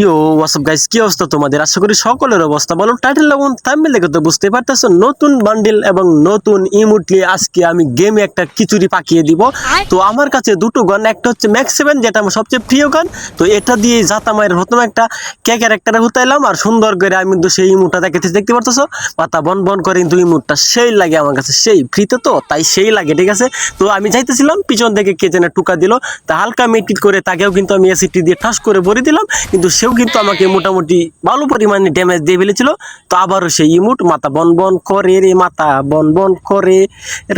ইয়ো WhatsApp guys কি অবস্থা তোমাদের? আশা করি সকলের অবস্থা বলো টাইটেল এবং থাম্বনেল দেখে তো বুঝতে পারতেছো নতুন বান্ডিল এবং নতুন ইমোটলি আজকে আমি গেমে একটা খিচুড়ি পাকিয়ে দিব। তো আমার কাছে দুটো গান একটা হচ্ছে ম্যাক্স সেভেন যেটা আমার সবচেয়ে প্রিয় গান। তো এটা দিয়ে জাতামায়ের প্রথম একটা কে ক্যারেক্টারে হুতাইলাম আর সুন্দর করে আমি কিন্তু সেই ইমোটটা দেখতে দেখতে পারতেছো? পাতা বন বন করে কিন্তু ইমোটটা সেই লাগে আমার কাছে সেই ফ্রিতে তো তাই সেই লাগে ঠিক আছে? তো আমি যাইতেছিলাম পিছন থেকে কে যেন টুকা দিল। তা হালকা মেটিট করে তাকেও কিন্তু আমি এসিটি দিয়ে ঠাস করে ভরে দিলাম কিন্তু সেও কিন্তু আমাকে মোটামুটি ভালো পরিমাণে ড্যামেজ দিয়ে ফেলেছিল। তো আবারও সেই ইমুট মাথা বন বন করে রে মাথা বন বন করে।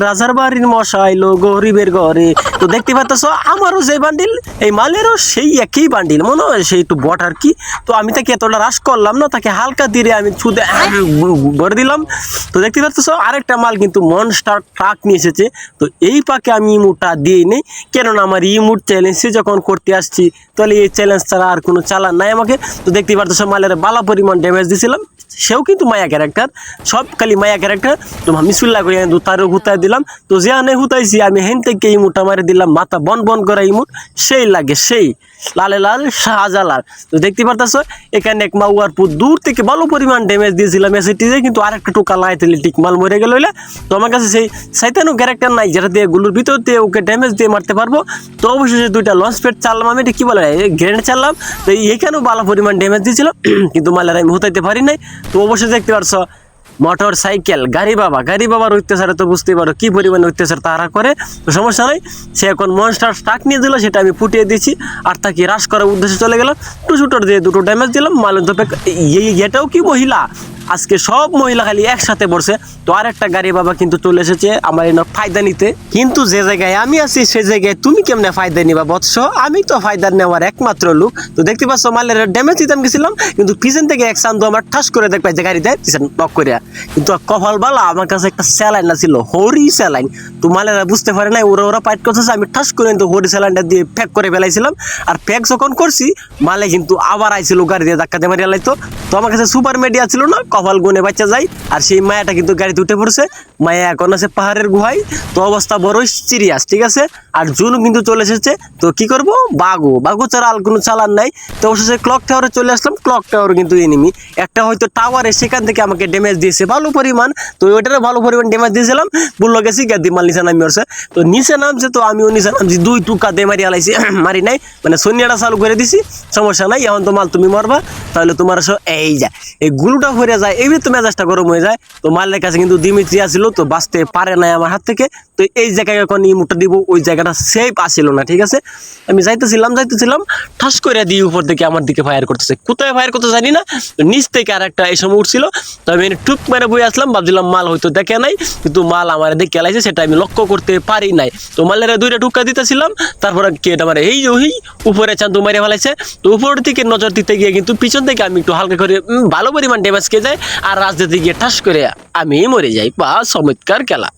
রাজার বাড়ির মশাইলো গরিবের ঘরে। তো দেখতে পাচ্ছ, আমারও যে বান্ডিল এই মালেরও সেই একই বান্ডিল মনে হয় সেই একটু বট আর কি। তো আমি তাকে এতটা রাশ করলাম না, তাকে হালকা দিয়ে আমি ছুদে ভরে দিলাম। তো দেখতে পাচ্ছ, আরেকটা মাল কিন্তু মনস্টার ট্রাক নিয়ে এসেছে। তো এই পাকে আমি ইমুটটা দিই নেই কেননা আমার ইমুট চ্যালেঞ্জে যখন করতে আসছি, তাহলে এই চ্যালেঞ্জ ছাড়া আর কোনো চালান নাই। আমাকে তো দেখতেই পারতো মালের বালা পরিমাণ ড্যামেজ দিছিলাম। সেও কিন্তু মায়া ক্যারেক্টার, সব খালি মায়া ক্যারেক্টার। তো মিসুল্লা করে কিন্তু তারও হুতায় দিলাম। তো যে আনে হুতাইছি, আমি হেন থেকে ইমুটা মারে দিলাম, মাথা বন বন করা ইমুট, সেই লাগে, সেই। লালে লাল শাহজালাল। তো দেখতে পারতাছো, এখানে এক মাউয়ার পুর দূর থেকে ভালো পরিমাণ ড্যামেজ দিয়েছিলাম এসিটিতে কিন্তু আরেকটা টোকা টিক মাল মরে গেল তো আমার কাছে সেই সাইতানো ক্যারেক্টার নাই, যেটা দিয়ে গুলোর ভিতর দিয়ে ওকে ড্যামেজ দিয়ে মারতে পারব। তো অবশেষে দুইটা লঞ্চ প্যাড চাললাম আমি, এটা কি বলে গ্রেনেড চাললাম। তো এখানেও ভালো পরিমাণ ড্যামেজ দিয়েছিল কিন্তু মালের আমি হতাইতে পারি নাই। তো অবশ্যই দেখতে পারছ, মোটর সাইকেল, গাড়ি বাবা, গাড়ি বাবার অত্যাচারে তো বুঝতেই পারো কি পরিমাণে অত্যাচার তারা করে। তো সমস্যা নাই, সে এখন মনস্টার স্টাক নিয়ে দিল, সেটা আমি ফুটিয়ে দিয়েছি, আর তাকে হ্রাস করার উদ্দেশ্যে চলে গেলাম টু শুটার দিয়ে দুটো ড্যামেজ দিলাম, মালের তো এটাও কি মহিলা? আজকে সব মহিলা খালি একসাথে বসে তো আর একটা গাড়ি বাবা কিন্তু চলে এসেছে, আমার এনে ফায়দা নিতে। কিন্তু যে জায়গায় আমি আছি, সে জায়গায় তুমি কেমনে ফায়দা নিবা বৎস? আমি তো ফায়দা নেওয়ার একমাত্র লোক। তো দেখতে পাচ্ছ, মালের ড্যামেজ দিতাম গেছিলাম, কিন্তু পিছন থেকে এক চান্দু আমার ঠাস করে দেখবে যে গাড়িতে পিছন নক করিয়া কিন্তু কপাল বালা, আমার কাছে একটা স্যালাইন আছিল, হরি স্যালাইন। তো মালেরা বুঝতে পারে নাই, ওরা ওরা পাইট করতেছে, আমি ঠাস করে কিন্তু হরি স্যালাইনটা দিয়ে ফ্যাক করে ফেলাইছিলাম। আর ফ্যাক যখন করছি, মালে কিন্তু আবার আইছিল, গাড়ি দিয়ে ধাক্কা দিয়ে মারিয়া তো আমার কাছে সুপার মিডিয়া ছিল না কপাল গুনে বাচ্চা যায়, আর সেই মায়াটা কিন্তু গাড়িতে উঠে পড়ছে। মায়া এখন আছে পাহাড়ের গুহায়, তো অবস্থা বড় সিরিয়াস ঠিক আছে? আর জুনু কিন্তু চলে এসেছে, তো কি করব? বাগো বাগো ছাড়া আর কোনো চালান নাই। তো অবশেষে ক্লক টাওয়ারে চলে আসলাম ক্লক টাওয়ার কিন্তু এনিমি একটা হয়তো টাওয়ারে সেখান থেকে আমাকে ড্যামেজ দিয়েছে, ভালো পরিমাণ। তো ওইটারও ভালো পরিমাণ ড্যামেজ দিয়েছিলাম। বলল গেছি গাদি মাল নিচে নামি আসছে তো নিচে নামছে, তো আমিও নিচে নামছি, দুই টুকা দিয়ে মারি আলাইছি, মারি নাই। মানে সন্ধ্যাটা চালু করে দিছি, সমস্যা নাই, এখন তো মাল তুমি মারবা, তাহলে তোমার এই যা। এই গুলুটা ভরে যায় এই তো মেজাজটা গরম হয়ে যায়। তো মালের কাছে কিন্তু দিমিত্রি আসছিল তো বাঁচতে পারে নাই আমার হাত থেকে। তো এই জায়গায় এখন ইমুটা দিব, ওই জায়গাটা সেফ আসছিল না, ঠিক আছে? আমি যাইতেছিলাম যাইতেছিলাম, ঠাস করে দিয়ে উপর থেকে আমার দিকে ফায়ার করতেছে। কোথায় ফায়ার করতে জানি না নিচ থেকে আর একটা এই সময় উঠছিল। তো আমি টুক মেরে বই আসলাম, ভাবছিলাম মাল হয়তো দেখে নাই, কিন্তু মাল আমার দেখে লাইছে সেটা আমি লক্ষ্য করতে পারি নাই। তো মালের দুইটা টুকা দিতেছিলাম, তারপরে কে মানে এই ওই উপরে চান্দু মেরে ফেলাইছে। তো উপর দিকে নজর দিতে গিয়ে কিন্তু পিছন থেকে আমি একটু হালকা করে ভালো পরিমাণ ড্যামেজ খেয়ে যায় আর রাজনীতি গিয়ে ঠাস করে আমি মরে যাই বা চমৎকার খেলা।